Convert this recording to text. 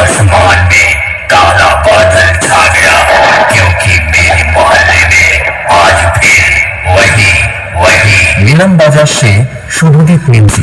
आसमान में काला बादल छा गया क्योंकि मेरे मोहल्ले में आज फिर वही वही मिलन बाज़ार से शुभदीप मिमजी